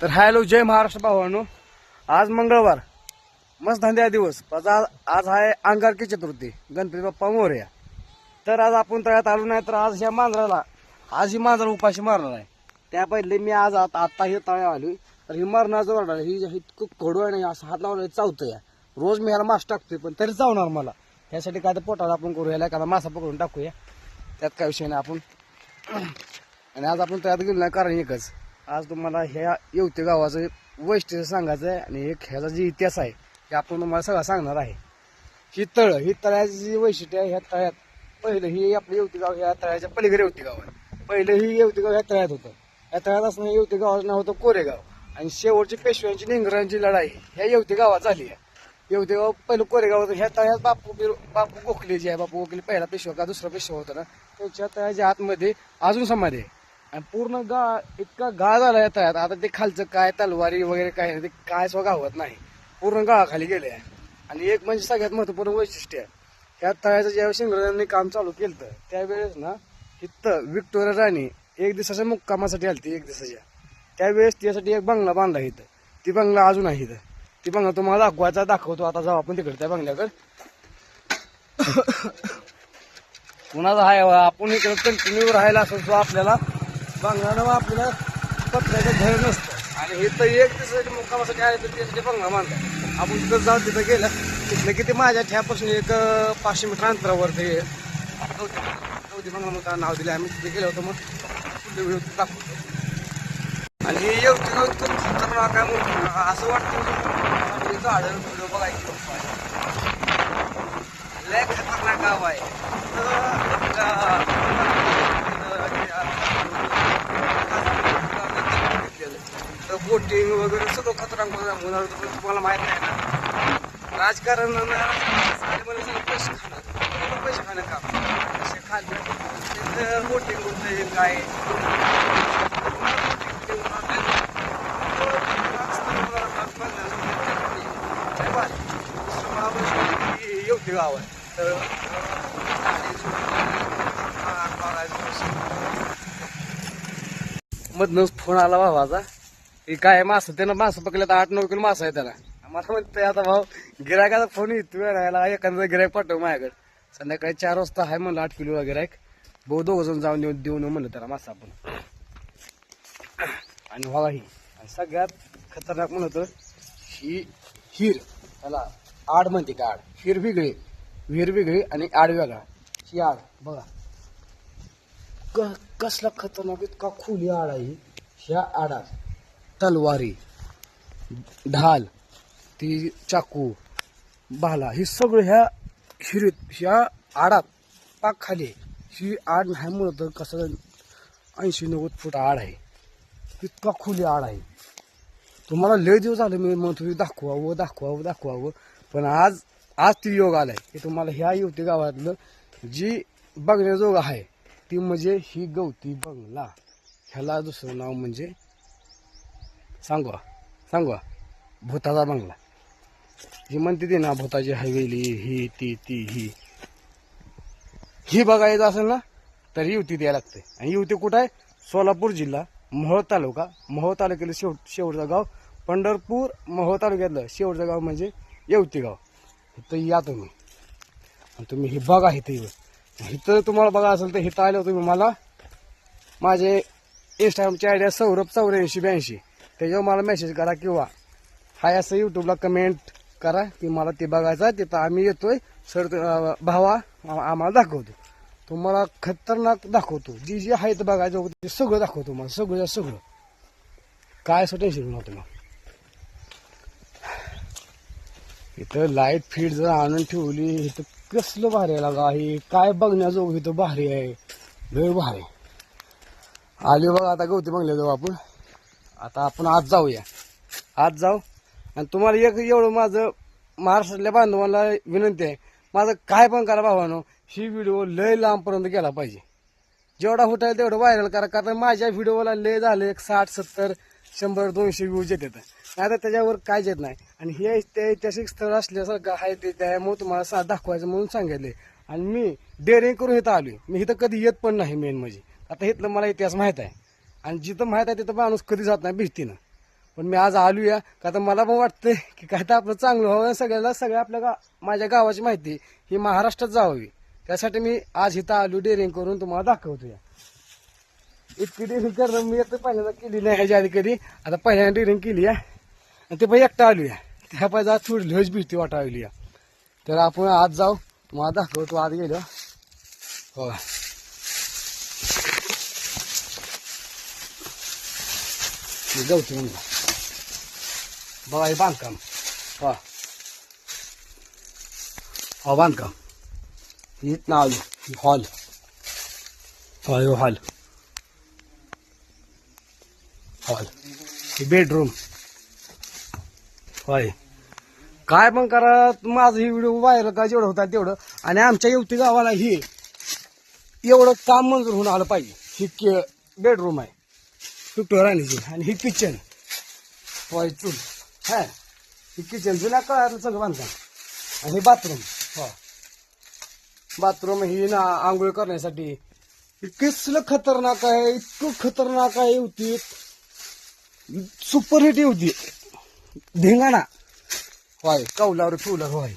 तर हॅलो जय महाराष्ट्र भावानो. आज मंगळवार. मस्त धंद्या दिवस. आज आज आहे अंगारकी चतुर्थी. गणपती बाप्पा मोर्या. तर आज आपण तळ्यात आलो नाही तर आज ह्या मांजराला आज ही मांजर उपाशी मारणार आहे. त्या पहिले मी आज आता आत्ता हे तळ्या आली तर ही मरणाचं ओरडाल ही इतकं कडू आहे नाही असं हात लावलं चावतं या रोज मी ह्याला मास टाकतोय पण तरी चावणार मला. त्यासाठी काय तर पोटाला आपण करू ह्याला एखादा मासा पकडून टाकूया. त्यात काय विषय नाही आपण. आणि आज आपण त्यात गेलो नाही कारण एकच. आज तुम्हाला ह्या येवते गावाचं वैशिष्ट्य सांगायचं आहे आणि एक ह्याचा जे इतिहास आहे हे आपण तुम्हाला सगळं सांगणार आहे. ही तळ ही तळ्याची जी वैशिष्ट्य आहे ह्या तळ्यात पहिलं ही आपलं येवती गाव ह्या तळ्याच्या पलीकडे येवती गाव आहे. पहिलं ही येवती गाव ह्या तळ्यात होतं. ह्या तळ्यात असणं येवती गावाचं नाव होतं कोरेगाव. आणि शेवटची पेशव्यांची निंगरांची लढाई ह्या येवती गावात झाली आहे. येवते गाव पहिलं कोरेगाव होतं. ह्या तळ्यात बापू बापू गोखले जे आहे बापू गोखले पहिला पेशवा का दुसरा पेशवा होता ना त्यांच्या तळ्याच्या आतमध्ये अजून समाधी आहे. आणि पूर्ण गा इतका गाळ झाला या तळ्यात आता ते खालचं काय तलवारी वगैरे काय नाही ते काय स्वतः गावत नाही. पूर्ण गाळाखाली गेले आहे. आणि एक म्हणजे सगळ्यात महत्त्वपूर्ण वैशिष्ट्य आहे. ह्या तळ्याचं ज्यावेळेस इंग्रजांनी काम चालू केलं त्यावेळेस ना इथं विक्टोरिया राणी एक दिवसाच्या मुक्कामासाठी आलती एक दिवसाच्या. त्यावेळेस त्यासाठी एक बंगला बांधला इथं. ती बंगला अजून आहे इथं. ती बंगला तुम्हाला दाखवायचा दाखवतो. आता जाऊ आपण तिकडे त्या बंगल्याकडे. कुणाचा आहे आपण इकडे कंटिन्यू राहायला असं आपल्याला बंगल्यानं आपल्याला पत्र्याचं घर नसतं. आणि हे तर एक दिवसासाठी मुक्कामासाठी आहे तर त्यासाठी बंगला बांधला. आपण तिथं जाऊ तिथं गेलं. तिथलं किती माझ्या ठ्यापासून एक पाचशे मीटर अंतरावर ते गौती बंगला म्हणून नाव दिलं आम्ही. तिथे गेलो होतो मग. पुढले व्हिडिओ दाखवतो. आणि हे येवती गाव इतकं खतरनाक आहे म्हणून असं वाटतं की झाडं व्हिडिओ बघायचं लय खतरनाक गाव आहे. तर बोटिंग वगैरे सगळं खतरा बघा होणार होतं पण तुम्हाला माहीत नाही ना. राजकारण पैसे खाणं पैसे खाणं काम. पैसे खाल्ले बोटिंग होतं काय योग्य गाव आहे? तर मधनच फोन आला भावाचा हे काय मास त्यानं मास पकडलं तर आठ नऊ किलो मास आहे त्याला. मला म्हणते आता भाऊ गिरायकाचा फोन येतो राहायला एखादा गिरायक पाठव माझ्याकडे. संध्याकाळी चार वाजता आहे म्हणलं आठ किलो गिरायक भाऊ दोघ जण जाऊन देऊन देऊन म्हणलं त्याला मासा आपण. आणि व्हावा ही आणि सगळ्यात खतरनाक म्हणत ही हिर. त्याला आड म्हणते का आड? हिर वेगळी विहीर वेगळी आणि आड वेगळा. ही आड बघा. क- कसला खतरनाक इतका खुली आड आहे ह्या आडात. तलवारी ढाल ती चाकू भाला हे सगळं ह्या हिरीत ह्या आडात पाकखाली आहे. ही आड नाही म्हणत तर कसं ऐंशी नव्वद फूट आड आहे. इतका खुली आड आहे. तुम्हाला लय दिवस झालं मी म्हणत तुम्ही दाखवावं दाखवावं दाखवावं. पण आज आज ती योग आलाय की तुम्हाला ह्या युवती गावातलं जी बघण्याजोग आहे ती म्हणजे ही गवती बंगला. ह्याला दुसरं नाव म्हणजे सांगू सांगू भूताचा बंगला. ही म्हणते ती ना भूताची हवेली ही ती ती ही. ही बघायचं असेल ना तर युवती द्यायला लागते. आणि युवती कुठं आहे? सोलापूर जिल्हा मोहोळ तालुका. मोहोळ तालुक्यातलं शेवट शेवटचं गाव. पंढरपूर मोहोळ तालुक्यातलं शेवटचं गाव म्हणजे येवती गाव. इथं या तुम्ही. आणि तुम्ही हे बघा इथं येऊन. इथं तुम्हाला बघा असेल तर इथं आलं तुम्ही मला माझे इंस्टाग्रामची आयडिया सौरभ चौऱ्याऐंशी ब्याऐंशी. त्याच्यावर मला मेसेज करा किंवा हाय असं यूट्यूबला कमेंट करा की मला ते बघायचं आहे तिथं आम्ही येतोय. सर भावा आम्हाला दाखवतो. तुम्हाला खतरनाक दाखवतो. जी जी आहे ते बघायचं होतं ते सगळं दाखवतो मला सगळं सगळं. काय असं टेन्शन नव्हतं मग इथं लाइट फीड जर आणून ठेवली इथं कसलं भारी आहे लागा. हे काय बघण्याजोगं इथं भारी आहे. लय भारी. आली बघा आता गवती बंगल्या जाऊ आपण. आता आपण आज जाऊया. आज जाऊ. आणि तुम्हाला एक एवढं माझं महाराष्ट्रातल्या बांधवांना विनंती आहे माझं काय पण करा भावानो ही व्हिडिओ लय लांबपर्यंत गेला पाहिजे. जेवढा होता तेवढं व्हायरल करा कारण माझ्या व्हिडिओला लय झालं एक साठ सत्तर शंभर दोनशे व्ह्यूज येतात नाही तर त्याच्यावर काय येत नाही. आणि हे ऐतिहासिक स्थळ असल्यासारखं आहे ते त्यामुळे तुम्हाला सा दाखवायचं म्हणून सांगितले. आणि मी डेअरिंग करून इथं आलो मी इथं कधी येत पण नाही मेन म्हणजे. आता इथलं मला इतिहास माहीत आहे. आणि जिथं माहीत आहे तिथं माणूस कधी जात नाही भीतीनं. पण मी आज आलो या का तर मला पण वाटतंय की काय तर आपलं चांगलं व्हावं. सगळ्याला सगळ्या आपल्या गा माझ्या गावाची माहिती ही महाराष्ट्रात जावी त्यासाठी मी आज इथं आलो डेअरिंग करून तुम्हाला दाखवतो या इतकी डेअरिंग करणं मी आता पहिल्यांदा केली नाही ह्याच्या आधी कधी. आता पहिल्यांदा डेअरिंग केली या आणि ते पण एकटा आलो या त्या पाहिजे आज थोडी लयच भीती वाटावली या तर आपण आज जाऊ. तुम्हाला दाखवतो आज गेलो. हो गवती म्हणलं बघा हे बांधकाम हा हा बांधकाम ही ना आलो हॉल हा हो हॉल हॉल ही बेडरूम होय काय पण करा माझं ही व्हिडिओ व्हायरल का जेवढं होता तेवढं. आणि आमच्या युवती गावाला ही एवढं काम मंजूर होऊन आलं पाहिजे. ही के बेडरूम आहे. तुटो राणीची आणि ही किचन होय चूल हा. ही किचन जुन्या काळातलं सगळं बांधकाम. आणि हे बाथरूम हो. बाथरूम ही ना आंघोळ करण्यासाठी इतकं खतरनाक आहे इतकं खतरनाक आहे होती. सुपर हिट होती. धिंगाणा. होय कौलावर फुलावर होय.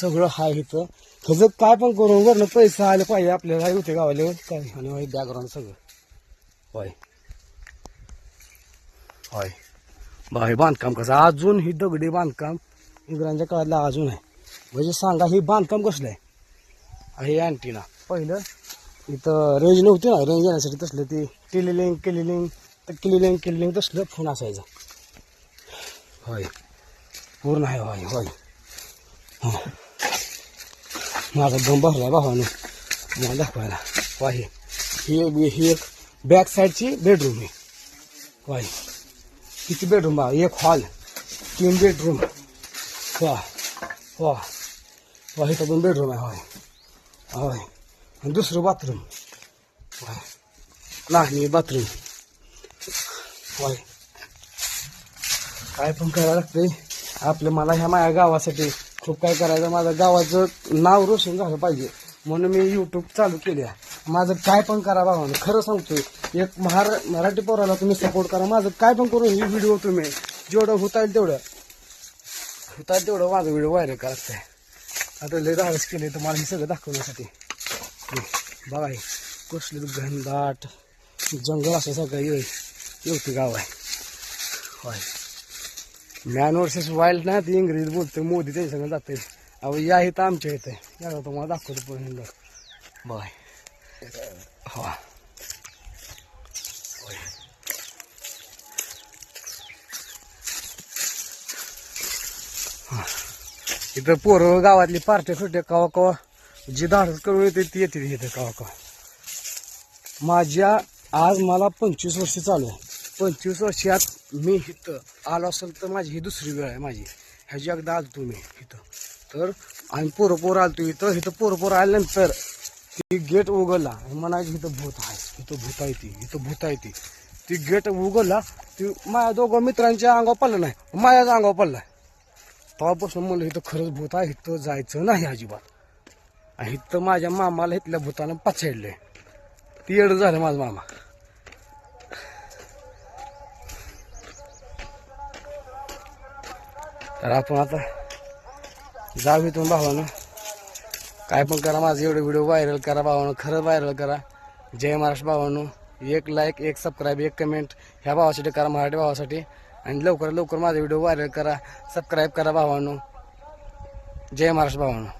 सगळं हाय इथं. ह्याचं काय पण करून वरनं पैसे आले पाहिजे आपल्याला. होते गावाले. काय आणि बॅकग्राऊंड सगळं. होय. होय. हे बांधकाम कसं? अजून ही दगडी बांधकाम इंग्रजांच्या काळातला अजून आहे. म्हणजे सांगा हे बांधकाम कसलं आहे? हे अँटीना. पहिलं इथं रेंज नव्हती ना? रेंज येण्यासाठी तसलं ते टेलिलिंग किलिलिंग तर किलिलिंग किलिलिंग तसलं फोन असायचा. होय. पूर्ण आहे होय होय. हां. माझा दम भरला भावानं मला दाखवायला. वाही ही ही एक बॅक साईडची बेडरूम आहे. वाही किती बेडरूम बा? एक हॉल तीन बेडरूम वा वा वा इथं दोन बेडरूम आहे होय. होय. आणि दुसरं बाथरूम होय नाही बाथरूम होय. काय पण करायला लागतंय. आपलं मला ह्या माझ्या गावासाठी खूप काय करायचं माझं गावाचं नाव रोशन झालं पाहिजे. म्हणून मी यूट्यूब चालू केले माझं काय पण करा बाबा खरं सांगतोय. एक महार मराठी पोराला तुम्ही सपोर्ट करा. माझं काय पण करून ही व्हिडिओ तुम्ही जेवढं होता येईल तेवढं. होता येईल तेवढं माझं व्हिडिओ व्हायरल करत आहे आता लय धाडस केले तर मला हे सगळं दाखवण्यासाठी. बघा हे. घनदाट जंगल असं सगळं येईल. येवती गाव आहे. होय. मॅन वर्सेस वाईल्ड ना ती इंग्रजीत बोलते मोदी त्याच्या सगळं जाते अहो या इथं आमच्या इथे. या तुम्हाला दाखवतो पण बाय हो. इथं पोरं गावातली पार्ट्या सुट्या कवा कवा जी धाडस करून येते ती येते इथं कवा कवा. माझ्या आज मला पंचवीस वर्ष चालू आहे. पंचवीस वर्षात मी इथं आलो असेल तर माझी ही दुसरी वेळ आहे माझी. ह्याची एकदा आलतो मी इथं. तर आम्ही पोरं पोरं आलतो इथं. इथं पोरं पोरं आल्यानंतर ती गेट उघडला. म्हणायची इथं भूत आहे. इथं भूत आहे ती. इथं भूत आहे ती. ती गेट उघडला. ती माझ्या दोघं मित्रांच्या अंगावर पडलं नाही. माझ्याच अंगावर पडलाय तेव्हापासून म्हणलं इथं खरंच भूत आहे इथं जायचं नाही अजिबात. आणि इथं माझ्या मामाला इथल्या भूतानं पछाडलंय. ती येड झालं माझा मामा. तर आपण आता जाऊ इथून भावानं. काय पण करा माझं एवढे व्हिडिओ व्हायरल करा भावानं खरं व्हायरल करा. जय महाराष्ट्र भावानं. एक लाईक एक सबस्क्राईब एक कमेंट ह्या भावासाठी करा मराठी भावासाठी. आणि लवकर लवकर माझा व्हिडिओ व्हायरल करा सबस्क्राईब करा भावानो. जय महाराष्ट्र भावानो.